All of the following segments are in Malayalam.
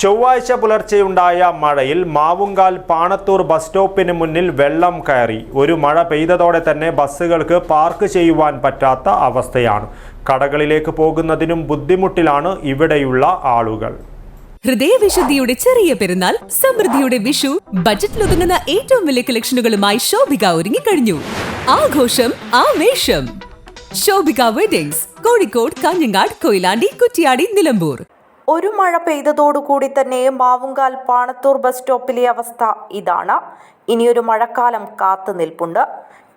ചൊവ്വാഴ്ച പുലർച്ചെയുണ്ടായ മഴയിൽ മാവുങ്കാൽ പാണത്തൂർ ബസ് സ്റ്റോപ്പിന് മുന്നിൽ വെള്ളം കയറി. ഒരു മഴ പെയ്തതോടെ തന്നെ ബസ്സുകൾക്ക് പാർക്ക് ചെയ്യുവാൻ പറ്റാത്ത അവസ്ഥയാണ്. കടകളിലേക്ക് പോകുന്നതിനും ബുദ്ധിമുട്ടിലാണ് ഇവിടെയുള്ള ആളുകൾ. ഹൃദയവിശുദ്ധിയുടെ ചെറിയ പെരുന്നാൾ സമൃദ്ധിയുടെ വിഷു ബജറ്റിൽ ഒതുങ്ങുന്ന ഏറ്റവും വലിയ കളക്ഷനുകളുമായി ശോഭിക ഒരുങ്ങിക്കഴിഞ്ഞു. ആഘോഷം ആവേശം. ശോഭിക വെഡിങ്സ് കോഴിക്കോട് കാഞ്ഞങ്ങാട് കൊയിലാണ്ടി കുറ്റിയാടി നിലമ്പൂർ. ഒരു മഴ പെയ്തതോടുകൂടി തന്നെ മാവുങ്കാൽ പാണത്തൂർ ബസ് സ്റ്റോപ്പിലെ അവസ്ഥ ഇതാണ്. ഇനിയൊരു മഴക്കാലം കാത്തു നിൽപ്പുണ്ട്.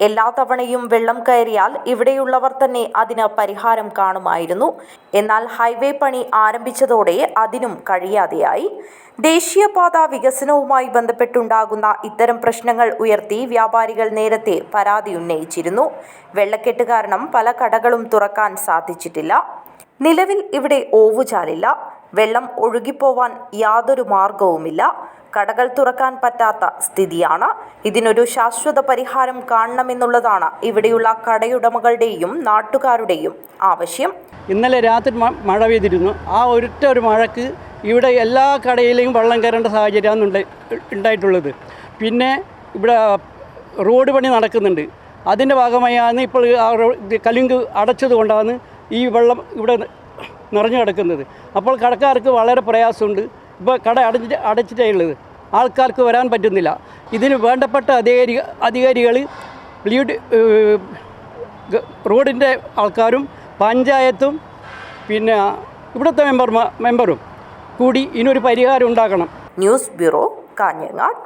എല്ലാ തവണയും വെള്ളം കയറിയാൽ ഇവിടെയുള്ളവർ തന്നെ അതിന് പരിഹാരം കാണുമായിരുന്നു. എന്നാൽ ഹൈവേ പണി ആരംഭിച്ചതോടെ അതിനും കഴിയാതെയായി. ദേശീയപാത വികസനവുമായി ബന്ധപ്പെട്ടുണ്ടാകുന്ന ഇത്തരം പ്രശ്നങ്ങൾ ഉയർത്തി വ്യാപാരികൾ നേരത്തെ പരാതി ഉന്നയിച്ചിരുന്നു. വെള്ളക്കെട്ട് കാരണം പല കടകളും തുറക്കാൻ സാധിച്ചിട്ടില്ല. നിലവിൽ ഇവിടെ ഓവുചാലില്ല. വെള്ളം ഒഴുകിപ്പോവാൻ യാതൊരു മാർഗവുമില്ല. കടകൾ തുറക്കാൻ പറ്റാത്ത സ്ഥിതിയാണ്. ഇതിനൊരു ശാശ്വത പരിഹാരം കാണണമെന്നുള്ളതാണ് ഇവിടെയുള്ള കടയുടമകളുടെയും നാട്ടുകാരുടെയും ആവശ്യം. ഇന്നലെ രാത്രി മഴ പെയ്തിരുന്നു. ആ ഒരൊറ്റ ഒരു മഴക്ക് ഇവിടെ എല്ലാ കടയിലെയും വെള്ളം കയറേണ്ട സാഹചര്യമാണ് ഉണ്ടായി ഉണ്ടായിട്ടുള്ളത്. പിന്നെ ഇവിടെ റോഡ് പണി നടക്കുന്നുണ്ട്. അതിന്റെ ഭാഗമായാണ് ഇപ്പോൾ കലുങ്ക് അടച്ചത് കൊണ്ടാണ് ഈ വെള്ളം ഇവിടെ നിറഞ്ഞു കിടക്കുന്നത്. അപ്പോൾ കടക്കാർക്ക് വളരെ പ്രയാസമുണ്ട്. ഇപ്പോൾ കട അടച്ചിട്ട് അടച്ചിട്ടേ ഉള്ളത്. ആൾക്കാർക്ക് വരാൻ പറ്റുന്നില്ല. ഇതിന് വേണ്ടപ്പെട്ട അധികാരി അധികാരികൾ ലീഡ് റോഡിന്റെ ആൾക്കാരും പഞ്ചായത്തും പിന്നെ ഇവിടുത്തെ മെമ്പർമാ മെമ്പറും കൂടി ഇനൊരു പരിഹാരം ഉണ്ടാക്കണം ന്യൂസ് ബ്യൂറോ കാഞ്ഞങ്ങാട്.